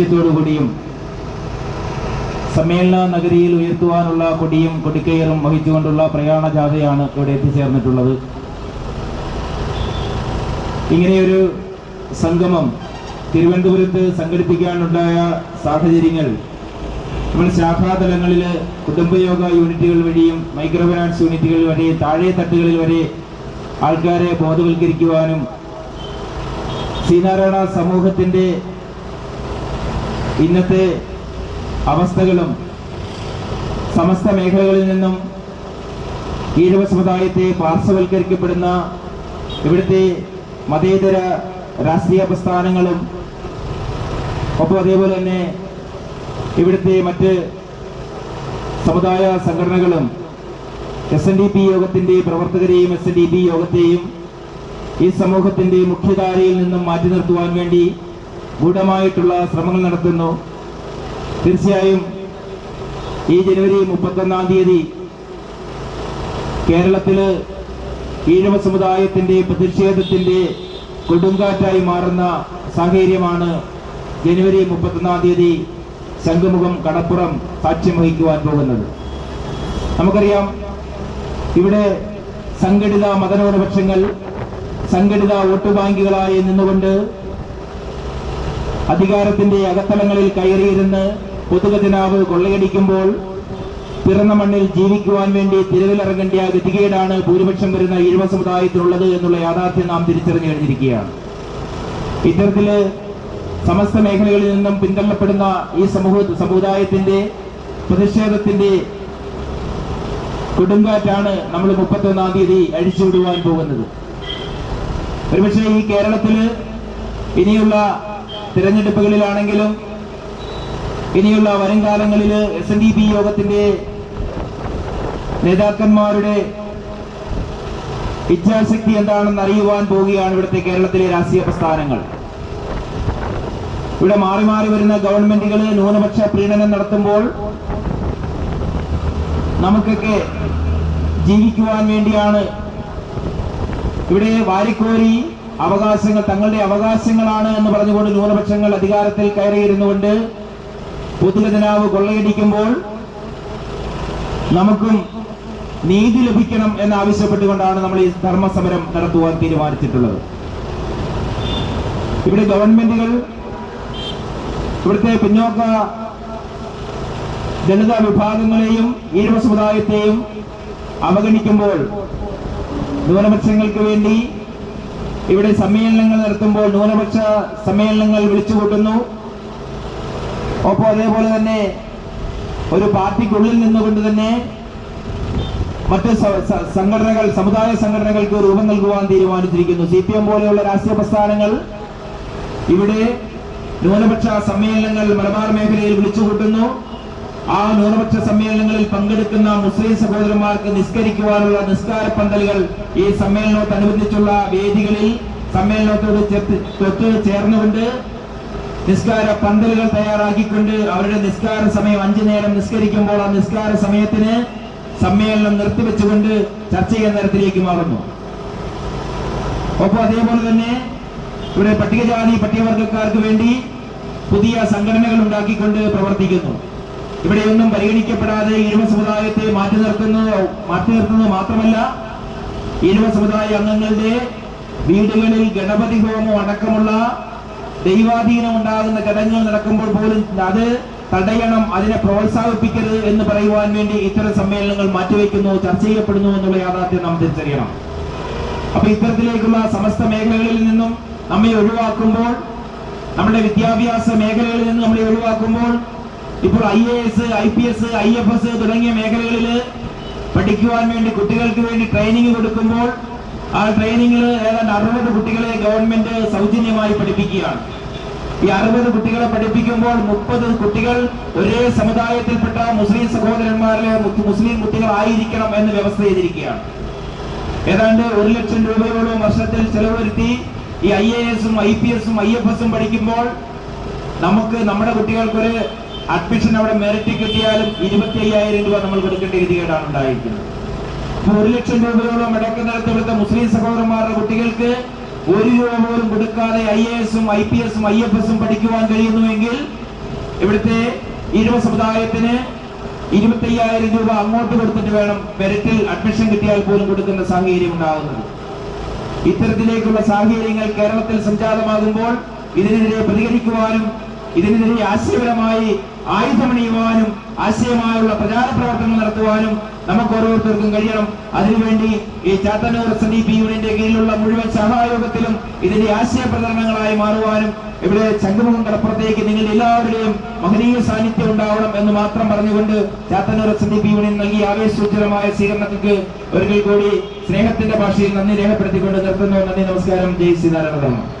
ലക്ഷ്യത്തോടുകൂടിയും സമ്മേളന നഗരിയിൽ ഉയർത്തുവാനുള്ള കൊടിയും കൊടിക്കയറും വഹിച്ചുകൊണ്ടുള്ള പ്രയാണ ജാഥയാണ് ഇവിടെ എത്തിച്ചേർന്നിട്ടുള്ളത്. ഇങ്ങനെയൊരു സംഗമം തിരുവനന്തപുരത്ത് സംഘടിപ്പിക്കാനുണ്ടായ സാഹചര്യങ്ങൾ നമ്മൾ ശാഖാതലങ്ങളിൽ കുടുംബയോഗ യൂണിറ്റുകൾ വഴിയും മൈക്രോ ഫിനാൻസ് യൂണിറ്റുകൾ വഴി താഴെ തട്ടുകളിൽ വരെ ആൾക്കാരെ ബോധവൽക്കരിക്കുവാനും ശ്രീനാരായണ സമൂഹത്തിന്റെ ഇന്നത്തെ അവസ്ഥകളും സമസ്ത മേഖലകളിൽ നിന്നും ഈഴവ സമുദായത്തെ പാർശ്വവൽക്കരിക്കപ്പെടുന്ന ഇവിടുത്തെ മതേതര രാഷ്ട്രീയ പ്രസ്ഥാനങ്ങളും ഒപ്പം അതേപോലെ തന്നെ ഇവിടുത്തെ മറ്റ് സമുദായ സംഘടനകളും എസ് എൻ ഡി പി യോഗത്തിന്റെ പ്രവർത്തകരെയും എസ് എൻ ഡി പി യോഗത്തെയും ഈ സമൂഹത്തിന്റെ മുഖ്യധാരയിൽ നിന്നും മാറ്റി നിർത്തുവാൻ വേണ്ടി ഗൂഢമായിട്ടുള്ള ശ്രമങ്ങൾ നടത്തുന്നു. തീർച്ചയായും ഈ ജനുവരി മുപ്പത്തൊന്നാം തീയതി കേരളത്തിൽ ഈഴവ സമുദായത്തിന്റെ പ്രതിഷേധത്തിന്റെ കൊടുങ്കാറ്റായി മാറുന്ന സാഹചര്യമാണ് ജനുവരി മുപ്പത്തൊന്നാം തീയതി ശംഖുമുഖം കടപ്പുറം സാക്ഷ്യം വഹിക്കുവാൻ പോകുന്നത്. നമുക്കറിയാം ഇവിടെ സംഘടിത മതന്യൂനപക്ഷങ്ങൾ സംഘടിത വോട്ട് ബാങ്കുകളായി നിന്നുകൊണ്ട് അധികാരത്തിന്റെ അകത്തലങ്ങളിൽ കയറിയിരുന്ന് പൊതുഖജനാവ് കൊള്ളയടിക്കുമ്പോൾ പിറന്ന മണ്ണിൽ ജീവിക്കുവാൻ വേണ്ടി തിരവിലിറങ്ങേണ്ട ഗതികേടാണ് ഭൂരിപക്ഷം വരുന്ന ഈഴവ സമുദായത്തിനുള്ളത് എന്നുള്ള യാഥാർത്ഥ്യം നാം തിരിച്ചറിഞ്ഞു കഴിഞ്ഞിരിക്കുകയാണ് ഇത്തരത്തിൽ സമസ്ത മേഖലകളിൽ നിന്നും പിന്തള്ളപ്പെടുന്ന ഈ സമൂഹ സമുദായത്തിന്റെ പ്രതിഷേധത്തിന്റെ കൊടുങ്കാറ്റാണ് നമ്മൾ മുപ്പത്തൊന്നാം തീയതി അഴിച്ചുവിടുവാൻ പോകുന്നത്. ഒരുപക്ഷെ ഈ കേരളത്തിൽ ഇനിയുള്ള തിരഞ്ഞെടുപ്പുകളിലാണെങ്കിലും ഇനിയുള്ള വരും കാലങ്ങളിൽ എസ് എൻ ഡി പി യോഗത്തിന്റെ നേതാക്കന്മാരുടെ ഇച്ഛാശക്തി എന്താണെന്ന് അറിയുവാൻ പോവുകയാണ് ഇവിടുത്തെ കേരളത്തിലെ രാഷ്ട്രീയ പ്രസ്ഥാനങ്ങൾ. ഇവിടെ മാറി മാറി വരുന്ന ഗവൺമെന്റുകൾ ന്യൂനപക്ഷ പ്രീണനം നടത്തുമ്പോൾ നമുക്കൊക്കെ ജീവിക്കുവാൻ വേണ്ടിയാണ് ഇവിടെ വാരിക്കോരി അവകാശങ്ങൾ തങ്ങളുടെ അവകാശങ്ങളാണ് എന്ന് പറഞ്ഞുകൊണ്ട് ന്യൂനപക്ഷങ്ങൾ അധികാരത്തിൽ കയറിയിരുന്നുകൊണ്ട് പൊതുഖജനാവ് കൊള്ളയടിക്കുമ്പോൾ നമുക്കും നീതി ലഭിക്കണം എന്ന് ആവശ്യപ്പെട്ടുകൊണ്ടാണ് നമ്മൾ ഈ ധർമ്മസമരം നടത്തുവാൻ തീരുമാനിച്ചിട്ടുള്ളത്. ഇവിടെ ഗവൺമെന്റുകൾ ഇവിടുത്തെ പിന്നോക്ക ദളിത വിഭാഗങ്ങളെയും ഈഴവ സമുദായത്തെയും അവഗണിക്കുമ്പോൾ ന്യൂനപക്ഷങ്ങൾക്ക് വേണ്ടി ഇവിടെ സമ്മേളനങ്ങൾ നടത്തുമ്പോൾ ന്യൂനപക്ഷ സമ്മേളനങ്ങൾ വിളിച്ചുകൂട്ടുന്നു. ഒപ്പം അതേപോലെ തന്നെ ഒരു പാർട്ടിക്കുള്ളിൽ നിന്നുകൊണ്ട് തന്നെ മറ്റ് സംഘടനകൾ സമുദായ സംഘടനകൾക്ക് രൂപം നൽകുവാൻ തീരുമാനിച്ചിരിക്കുന്നു. സി പി എം പോലെയുള്ള രാഷ്ട്രീയ പ്രസ്ഥാനങ്ങൾ ഇവിടെ ന്യൂനപക്ഷ സമ്മേളനങ്ങൾ മലബാർ മേഖലയിൽ വിളിച്ചുകൂട്ടുന്നു. ആ ന്യൂനപക്ഷ സമ്മേളനങ്ങളിൽ പങ്കെടുക്കുന്ന മുസ്ലിം സഹോദരന്മാർക്ക് നിസ്കരിക്കുവാനുള്ള നിസ്കാര പന്തലുകൾ ഈ സമ്മേളനത്തോടനുബന്ധിച്ചുള്ള വേദികളിൽ സമ്മേളനത്തോട് തൊട്ട് ചേർന്നുകൊണ്ട് നിസ്കാര പന്തലുകൾ തയ്യാറാക്കിക്കൊണ്ട് അവരുടെ നിസ്കാര സമയം അഞ്ചു നേരം നിസ്കരിക്കുമ്പോൾ ആ നിസ്കാര സമയത്തിന് സമ്മേളനം നിർത്തിവെച്ചുകൊണ്ട് ചർച്ച ചെയ്യുന്ന തരത്തിലേക്ക് മാറുന്നു. ഒപ്പം അതേപോലെ തന്നെ ഇവിടെ പട്ടികജാതി പട്ടികവർഗക്കാർക്ക് വേണ്ടി പുതിയ സംഘടനകൾ ഉണ്ടാക്കിക്കൊണ്ട് പ്രവർത്തിക്കുന്നു. ഇവിടെയൊന്നും പരിഗണിക്കപ്പെടാതെ ഇരുവ സമുദായത്തെ മാറ്റി നിർത്തുന്നത് മാറ്റി നിർത്തുന്നത് മാത്രമല്ല ഇരുവ സമുദായ അംഗങ്ങളുടെ വീടുകളിൽ ഗണപതി ഹോമം അടക്കമുള്ള ദൈവാധീനം ഉണ്ടാകുന്ന ചടങ്ങുകൾ നടക്കുമ്പോൾ പോലും അത് തടയണം അതിനെ പ്രോത്സാഹിപ്പിക്കരുത് എന്ന് പറയുവാൻ വേണ്ടി ഇത്തരം സമ്മേളനങ്ങൾ മാറ്റിവെക്കുന്നു ചർച്ച ചെയ്യപ്പെടുന്നു എന്നുള്ള യാഥാർത്ഥ്യം നാം തിരിച്ചറിയണം. അപ്പൊ ഇത്തരത്തിലേക്കുള്ള സമസ്ത മേഖലകളിൽ നിന്നും നമ്മെ ഒഴിവാക്കുമ്പോൾ നമ്മുടെ വിദ്യാഭ്യാസ മേഖലകളിൽ നിന്ന് നമ്മളെ ഒഴിവാക്കുമ്പോൾ ഇപ്പോൾ I A S I P S I F S തുടങ്ങിയ മേഖലകളിൽ പഠിക്കുവാൻ വേണ്ടി കുട്ടികൾക്ക് വേണ്ടി ട്രെയിനിങ് കൊടുക്കുമ്പോൾ ആ ട്രെയിനിങ്ങിൽ ഏതാണ്ട് അറുപത് കുട്ടികളെ ഗവൺമെന്റ് സൗജന്യമായി പഠിപ്പിക്കുകയാണ്. ഈ അറുപത് കുട്ടികളെ പഠിപ്പിക്കുമ്പോൾ മുപ്പത് കുട്ടികൾ ഒരേ സമുദായത്തിൽപ്പെട്ട മുസ്ലിം സഹോദരന്മാരിലെ മുസ്ലിം കുട്ടികളായിരിക്കണം എന്ന് വ്യവസ്ഥ ചെയ്തിരിക്കുകയാണ്. ഏതാണ്ട് ഒരു ലക്ഷം രൂപയോളം വർഷത്തിൽ ചെലവ് വരുത്തി ഈ ഐ എ എസും ഐ പി എസും ഐ എഫ് എസും പഠിക്കുമ്പോൾ നമുക്ക് നമ്മുടെ കുട്ടികൾക്കൊരു അഡ്മിഷൻ അവിടെ മെറിറ്റ് കിട്ടിയാലും ഇരുപത്തി അയ്യായിരം രൂപ നമ്മൾ കൊടുക്കേണ്ട രീതികേടാണ് ഉണ്ടായിരിക്കുന്നത്. ഒരു ലക്ഷം രൂപയോളം അടക്കുന്നിടത്ത് ഇവിടുത്തെ മുസ്ലിം സഹോദരന്മാരുടെ കുട്ടികൾക്ക് ഒരു രൂപ പോലും കൊടുക്കാതെ ഐ എ എസും ഐ പി എസും ഐ എഫ് എസും പഠിക്കുവാൻ കഴിയുന്നുവെങ്കിൽ ഇവിടുത്തെ ഇരുവ സമുദായത്തിന് ഇരുപത്തി അയ്യായിരം രൂപ അങ്ങോട്ട് കൊടുത്തിട്ട് വേണം മെറിറ്റിൽ അഡ്മിഷൻ കിട്ടിയാൽ പോലും കൊടുക്കുന്ന സാഹചര്യം ഉണ്ടാകുന്നത്. ഇത്തരത്തിലേക്കുള്ള സാഹചര്യങ്ങൾ കേരളത്തിൽ സംജാതമാകുമ്പോൾ ഇതിനെതിരെ പ്രതികരിക്കുവാനും ഇതിനെതിരെ ആശയപരമായി ആയുധമണിയുവാനും ആശയമായുള്ള പ്രചാര പ്രവർത്തനങ്ങൾ നടത്തുവാനും നമുക്ക് ഓരോരുത്തർക്കും കഴിയണം. അതിനുവേണ്ടി ഈ ചാത്തന്നൂർ എസ് ഡി പി യൂണിയന്റെ കീഴിലുള്ള മുഴുവൻ സഹായോഗത്തിലും ഇതിന്റെ ആശയ പ്രചരണങ്ങളായി മാറുവാനും ഇവിടെ ചങ്കുമുഖം കടപ്പുറത്തേക്ക് നിങ്ങളുടെ എല്ലാവരുടെയും മഹനീയ സാന്നിധ്യം ഉണ്ടാവണം എന്ന് മാത്രം പറഞ്ഞുകൊണ്ട് Chathannoor S D P union നൽകിയ ആവേശോജ്വലമായ സ്വീകരണത്തിക്ക് ഒരിക്കൽ കൂടി സ്നേഹത്തിന്റെ ഭാഷയിൽ നന്ദി രേഖപ്പെടുത്തിക്കൊണ്ട് നിർത്തുന്നു. നന്ദി നമസ്കാരം. ജയ് ശ്രീനാരായണ